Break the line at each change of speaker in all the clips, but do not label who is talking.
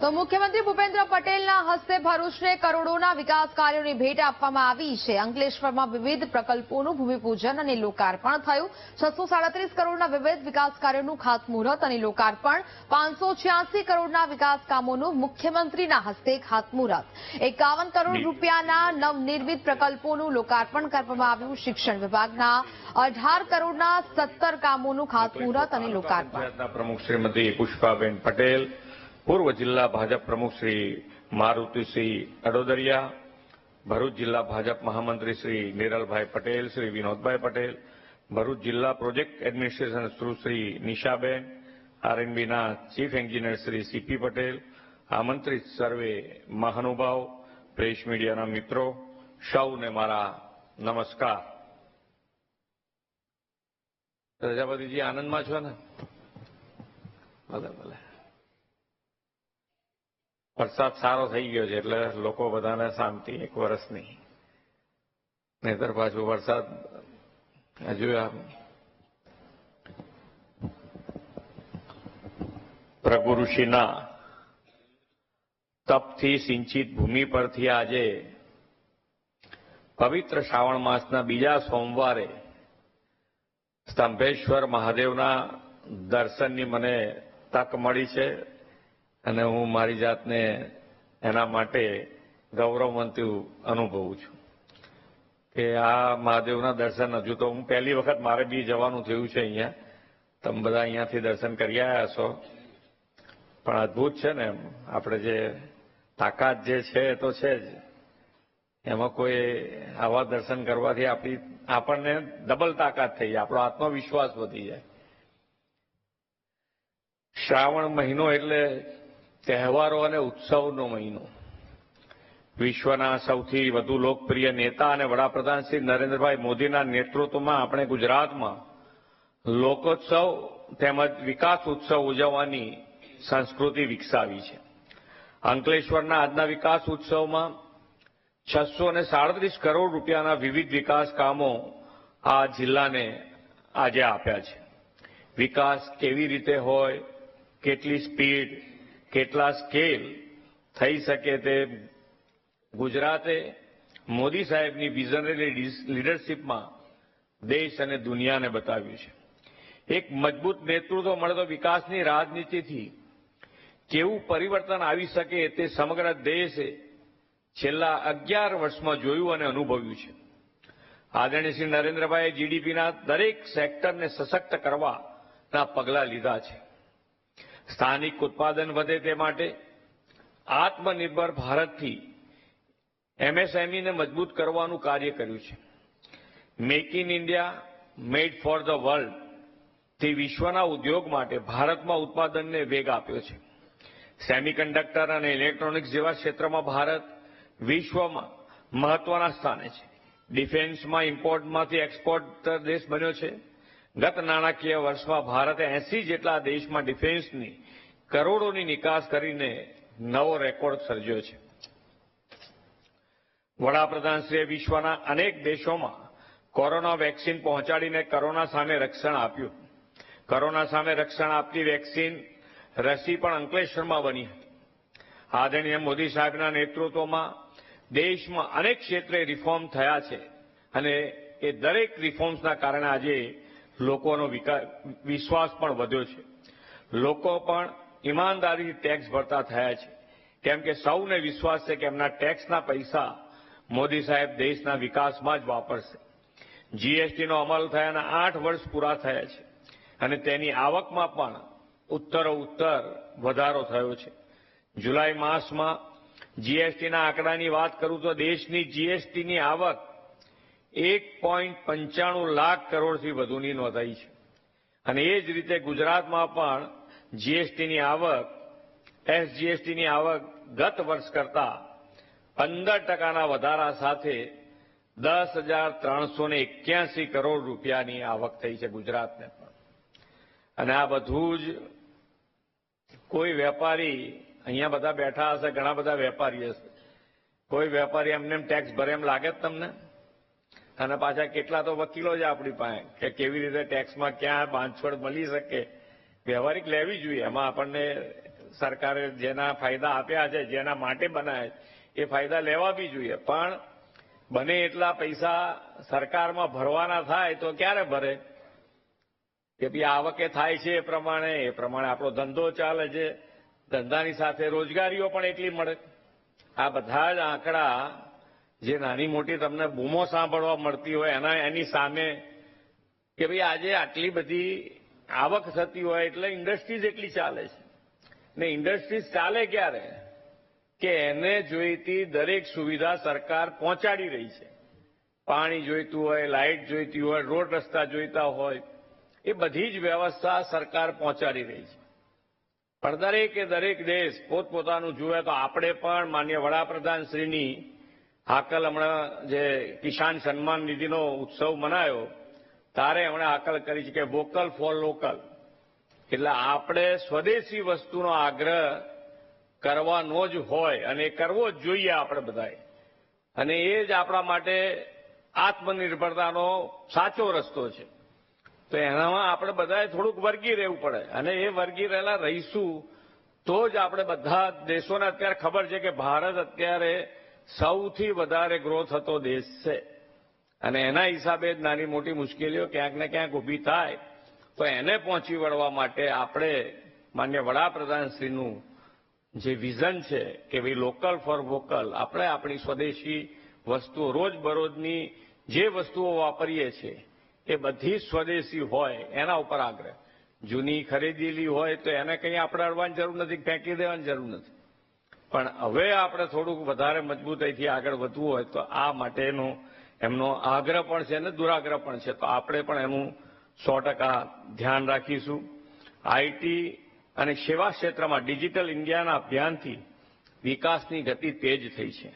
તો મુખ્યમંત્રી ભૂપેન્દ્ર પટેલના હસ્તે ભરૂચને કરોડોના વિકાસ કાર્યોની ભેટ આપવામાં આવી છે. અંકલેશ્વરમાં વિવિધ પ્રકલ્પોનું ભૂમિપૂજન અને લોકાર્પણ થયું. છસો સાડત્રીસ કરોડના વિવિધ વિકાસ કાર્યોનું ખાતમુહૂર્ત અને લોકાર્પણ. પાંચસો છ્યાસી કરોડના વિકાસ કામોનું મુખ્યમંત્રીના હસ્તે ખાતમુહૂર્ત. એકાવન કરોડ રૂપિયાના નવનિર્મિત પ્રકલ્પોનું લોકાર્પણ કરવામાં આવ્યું. શિક્ષણ વિભાગના અઢાર કરોડના સત્તર કામોનું ખાતમુહૂર્ત અને લોકાર્પણ.
પ્રમુખ શ્રીમતી પુષ્પાબેન પટેલ પૂર્વ જિલ્લા ભાજપ પ્રમુખ શ્રી મારુતિસિંહ અડોદરિયા ભરૂચ જિલ્લા ભાજપ મહામંત્રી શ્રી નિરલભાઈ પટેલ શ્રી વિનોદભાઈ પટેલ ભરૂચ જિલ્લા પ્રોજેક્ટ એડમિનિસ્ટ્રેશન શ્રી નિશાબેન આરએનબીના ચીફ એન્જિનિયર શ્રી સીપી પટેલ આમંત્રિત સર્વે મહાનુભાવ પ્રેસ મીડિયાના મિત્રો સૌને મારા નમસ્કાર પ્રજાપતિજી આનંદમાં છો ને ભલે ભલે વરસાદ સારો થઈ ગયો છે એટલે લોકો બધાને શાંતિ એક વર્ષની નહીતર પાછું વરસાદ હજુ પ્રભુ ઋષિના તપથી સિંચિત ભૂમિ પરથી આજે પવિત્ર શ્રાવણ માસના બીજા સોમવારે સ્તંભેશ્વર મહાદેવના દર્શનની મને તક મળી છે. અને હું મારી જાતને એના માટે ગૌરવવંતુ અનુભવું છું. કે આ મહાદેવના દર્શન હજુ તો હું પહેલી વખત મારે બી જવાનું થયું છે અહીંયા. તમે બધા અહીંયાથી દર્શન કરી આવ્યા છો પણ અદ્ભુત છે ને આપણે જે તાકાત જે છે એ તો છે જ. એમાં કોઈ આવા દર્શન કરવાથી આપણી આપણને ડબલ તાકાત થઈ જાય. આપણો આત્મવિશ્વાસ વધી જાય. શ્રાવણ મહિનો એટલે તહેવારો અને ઉત્સવનો મહિનો. વિશ્વના સૌથી વધુ લોકપ્રિય નેતા અને વડાપ્રધાન શ્રી નરેન્દ્રભાઈ મોદીના નેતૃત્વમાં આપણે ગુજરાતમાં લોકોત્સવ તેમજ વિકાસ ઉત્સવ ઉજવવાની સંસ્કૃતિ વિકસાવી છે. અંકલેશ્વરના આજના વિકાસ ઉત્સવમાં છસો ને સાડત્રીસ કરોડ રૂપિયાના વિવિધ વિકાસ કામો આ જિલ્લાને આજે આપ્યા છે. વિકાસ કેવી રીતે હોય, કેટલી સ્પીડ કેટલા સ્કેલ થઈ શકે તે ગુજરાતે મોદી સાહેબની વિઝનરી લીડરશીપમાં દેશ અને દુનિયાને બતાવ્યું છે. એક મજબૂત નેતૃત્વ મળે તો વિકાસની રાજનીતિથી કેવું પરિવર્તન આવી શકે તે સમગ્ર દેશે છેલ્લા અગિયાર વર્ષમાં જોયું અને અનુભવ્યું છે. આદરણીય શ્રી નરેન્દ્રભાઈએ જીડીપીના દરેક સેક્ટરને સશક્ત કરવાના પગલાં લીધા છે. સ્થાનિક ઉત્પાદન વધે તે માટે આત્મનિર્ભર ભારતથી એમએસએમઈને મજબૂત કરવાનું કાર્ય કર્યું છે. Make in India made for the વર્લ્ડથી વિશ્વના ઉદ્યોગ માટે ભારતમાં ઉત્પાદનને વેગ આપ્યો છે. સેમિકન્ડક્ટર અને ઇલેક્ટ્રોનિક્સ જેવા ક્ષેત્રમાં ભારત વિશ્વમાં મહત્વના સ્થાને છે. ડિફેન્સમાં ઇમ્પોર્ટમાંથી એક્સપોર્ટર દેશ બન્યો છે. ગત નાણાકીય વર્ષમાં ભારતે એસી જેટલા દેશમાં ડિફેન્સની કરોડોની નિકાસ કરીને નવો રેકોર્ડ સર્જ્યો છે. વડાપ્રધાનશ્રીએ વિશ્વના અનેક દેશોમાં કોરોના વેક્સિન પહોંચાડીને કોરોના સામે રક્ષણ આપ્યું. કોરોના સામે રક્ષણ આપતી વેક્સિન રસી પણ અંકલેશ્વરમાં બની. આદરણીય મોદી સાહેબના નેતૃત્વમાં દેશમાં અનેક ક્ષેત્રે રિફોર્મ થયા છે અને એ દરેક રિફોર્મ્સના કારણે આજે લોકોનો વિશ્વાસ પણ વધ્યો છે. લોકો પણ ઈમાનદારીથી ટેક્સ ભરતા થયા છે. કેમ કે સૌને વિશ્વાસ છે કે એમના ટેક્સના પૈસા મોદી સાહેબ દેશના વિકાસમાં જ વાપરશે. જીએસટીનો અમલ થયાના આઠ વર્ષ પૂરા થયા છે. અને તેની આવકમાં પણ ઉત્તરો ઉત્તર વધારો થયો છે. જુલાઈ માસમાં જીએસટીના આંકડાની વાત કરું તો દેશની જીએસટીની આવક એક પોઈન્ટ પંચાણું લાખ કરોડથી વધુની નોંધાઈ છે. અને એ જ રીતે ગુજરાતમાં પણ જીએસટીની આવક, એસજીએસટીની આવક ગત વર્ષ કરતા પંદર ટકાના વધારા સાથે દસ હજાર ત્રણસો ને એક્યાસી કરોડ રૂપિયાની આવક થઈ છે ગુજરાતને પણ. અને આ બધું જ કોઈ વેપારી, અહીંયા બધા બેઠા હશે, ઘણા બધા વેપારી હશે. કોઈ વેપારી એમને એમ ટેક્સ ભરે એમ લાગે જ તમને? અને પાછા કેટલા તો વકીલો છે આપણી પાસે કે કેવી રીતે ટેક્સમાં ક્યાં બાંધછોડ મળી શકે. વ્યવહારિક લેવી જોઈએ. એમાં આપણને સરકારે જેના ફાયદા આપ્યા છે જેના માટે બનાવે છે, એ ફાયદા લેવા બી જોઈએ. પણ બને એટલા પૈસા સરકારમાં ભરવાના થાય તો ક્યારે ભરે? કે ભાઈ આવકે થાય છે એ પ્રમાણે એ પ્રમાણે આપણો ધંધો ચાલે છે. ધંધાની સાથે રોજગારીઓ પણ એટલી મળે. આ બધા જ આંકડા જે નાની મોટી તમને બૂમો સાંભળવા મળતી હોય, એના, એની સામે કે ભાઈ આજે આટલી બધી આવક થતી હોય એટલે ઇન્ડસ્ટ્રીઝ એટલી ચાલે છે. ને ઇન્ડસ્ટ્રીઝ ચાલે ક્યારે? કે એને જોઈતી દરેક સુવિધા સરકાર પહોંચાડી રહી છે. પાણી જોઈતું હોય લાઇટ જોઈતી હોય, રોડ રસ્તા જોઈતા હોય, એ બધી જ વ્યવસ્થા સરકાર પહોંચાડી રહી છે. પણ દરેકે દરેક દેશ પોતપોતાનું જુએ તો આપણે પણ માન્ય વડાપ્રધાન શ્રીની હાકલ હમણાં જે કિસાન સન્માન નિધિનો ઉત્સવ મનાયો, તારે હમણાં હાકલ કરી છે કે વોકલ ફોર લોકલ એટલે આપણે સ્વદેશી વસ્તુનો આગ્રહ કરવાનો જ હોય અને કરવો જ જોઈએ આપણે બધાએ. અને એ જ આપણા માટે આત્મનિર્ભરતાનો સાચો રસ્તો છે. તો એનામાં આપણે બધાએ થોડુંક વર્ગી રહેવું પડે. અને એ વર્ગી રહેલા રહીશું તો જ આપણે બધા દેશોને અત્યારે ખબર છે કે ભારત અત્યારે સૌથી વધારે ગ્રોથ હતો દેશ. છે અને એના હિસાબે જ નાની મોટી મુશ્કેલીઓ ક્યાંક ને ક્યાંક ઊભી થાય. તો એને પહોંચી વળવા માટે આપણે માન્ય વડાપ્રધાનશ્રીનું જે વિઝન છે કે ભાઈ લોકલ ફોર વોકલ આપણે આપણી સ્વદેશી વસ્તુઓ રોજબરોજની જે વસ્તુઓ વાપરીએ છીએ એ બધી સ્વદેશી હોય, એના ઉપર આગ્રહ. જૂની ખરીદેલી હોય તો એને કંઈ આપણે અડવાની જરૂર નથી, ફેંકી દેવાની જરૂર નથી. પણ હવે આપણે થોડુંક વધારે મજબૂતાઈથી આગળ વધવું હોય તો આ માટેનો એમનો આગ્રહ પણ છે અને દુરાગ્રહ પણ છે. તો આપણે પણ એનું સો ટકા ધ્યાન રાખીશું. આઈટી અને સેવા ક્ષેત્રમાં ડિજિટલ ઇન્ડિયાના અભિયાનથી વિકાસની ગતિ તેજ થઈ છે.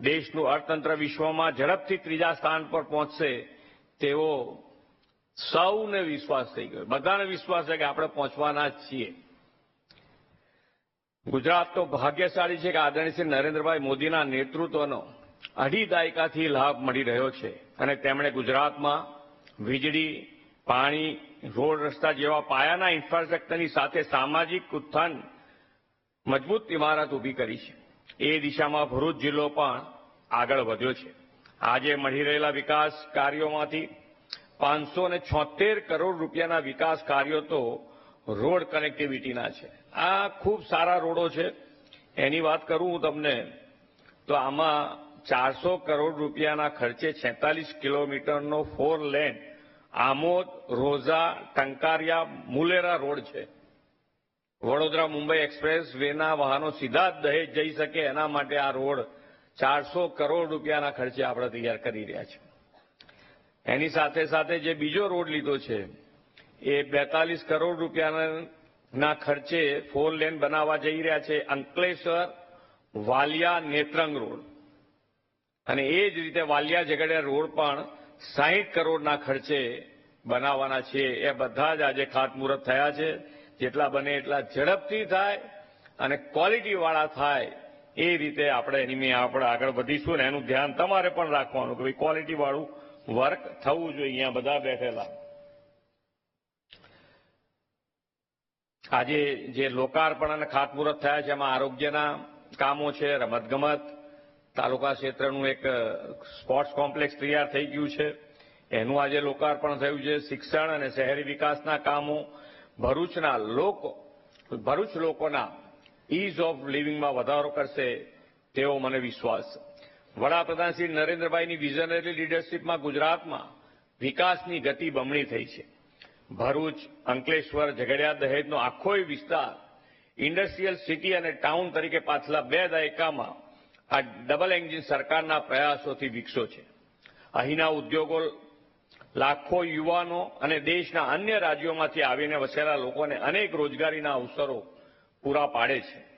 દેશનું અર્થતંત્ર વિશ્વમાં ઝડપથી ત્રીજા સ્થાન પર પહોંચશે તેવો સૌને વિશ્વાસ થઈ ગયો. બધાને વિશ્વાસ છે કે આપણે પહોંચવાના જ છીએ. ગુજરાત તો ભાગ્યશાળી છે કે આદરણીય શ્રી નરેન્દ્રભાઈ મોદીના નેતૃત્વનો અઢી દાયકાથી લાભ મળી રહ્યો છે. અને તેમણે ગુજરાતમાં વીજળી, પાણી, રોડ રસ્તા જેવા પાયાના ઇન્ફ્રાસ્ટ્રક્ચરની સાથે સામાજિક ઉત્થાન મજબૂત ઇમારત ઊભી કરી છે. એ દિશામાં ભરૂચ જિલ્લો પણ આગળ વધ્યો છે. આજે મળી રહેલા વિકાસ કાર્યોમાંથી પાંચસો કરોડ રૂપિયાના વિકાસ કાર્યો તો રોડ કનેક્ટિવિટીના છે. આ ખૂબ સારા રોડો છે. એની વાત કરું હું તમને, તો આમાં ચારસો કરોડ રૂપિયાના ખર્ચે છેતાલીસ કિલોમીટરનો four lane Amod, Rosa, Tankaria, Mulera road છે. વડોદરા, મુંબઈ એક્સપ્રેસ વેના વાહનો સીધા દહેજ જઈ શકે એના માટે આ રોડ ચારસો કરોડ રૂપિયાના ખર્ચે આપણે તૈયાર કરી રહ્યા છે. એની સાથે સાથે જે બીજો રોડ લીધો છે એ બેતાલીસ કરોડ રૂપિયાના ખર્ચે ફોર લેન બનાવવા જઈ રહ્યા છે અંકલેશ્વર વાલિયા નેત્રંગ રોડ. અને એ જ રીતે વાલિયા ઝઘડિયા રોડ પણ સાહીઠ કરોડના ખર્ચે બનાવવાના છે. એ બધા જ આજે ખાતમુહૂર્ત થયા છે. જેટલા બને એટલા ઝડપથી થાય અને ક્વોલિટીવાળા થાય એ રીતે આપણે એની મેં આપણે આગળ વધીશું ને એનું ધ્યાન તમારે પણ રાખવાનું કે ભાઈ ક્વોલિટીવાળું વર્ક થવું જોઈએ અહીંયા બધા બેઠેલા. આજે જે લોકાર્પણ અને ખાતમુહૂર્ત થયા છે, એમાં આરોગ્યના કામો છે, રમતગમત, તાલુકા ક્ષેત્રનું એક સ્પોર્ટ્સ કોમ્પ્લેક્સ તૈયાર થઈ ગયું છે. એનું આજે લોકાર્પણ થયું છે. શિક્ષણ અને શહેરી વિકાસના કામો, ભરૂચના લોકો, ભરૂચ લોકોના ઇઝ ઓફ લિવિંગમાં વધારો કરશે તેવો મને વિશ્વાસ વડાપ્રધાન શ્રી નરેન્દ્રભાઈની વિઝનરી લીડરશીપમાં ગુજરાતમાં વિકાસની ગતિ બમણી થઈ છે. ભરૂચ, અંકલેશ્વર, ઝઘડિયા દહેજનો આખો વિસ્તાર ઇન્ડસ્ટ્રીયલ સિટી અને ટાઉન તરીકે પાછલા બે દાયકામાં આ ડબલ એન્જિન સરકારના પ્રયાસોથી વિકસ્યો છે. અહીંના ઉદ્યોગો, લાખો યુવાનો અને દેશના અન્ય રાજ્યોમાંથી આવીને વસેલા લોકોને અનેક રોજગારીના અવસરો પૂરા પાડે છે.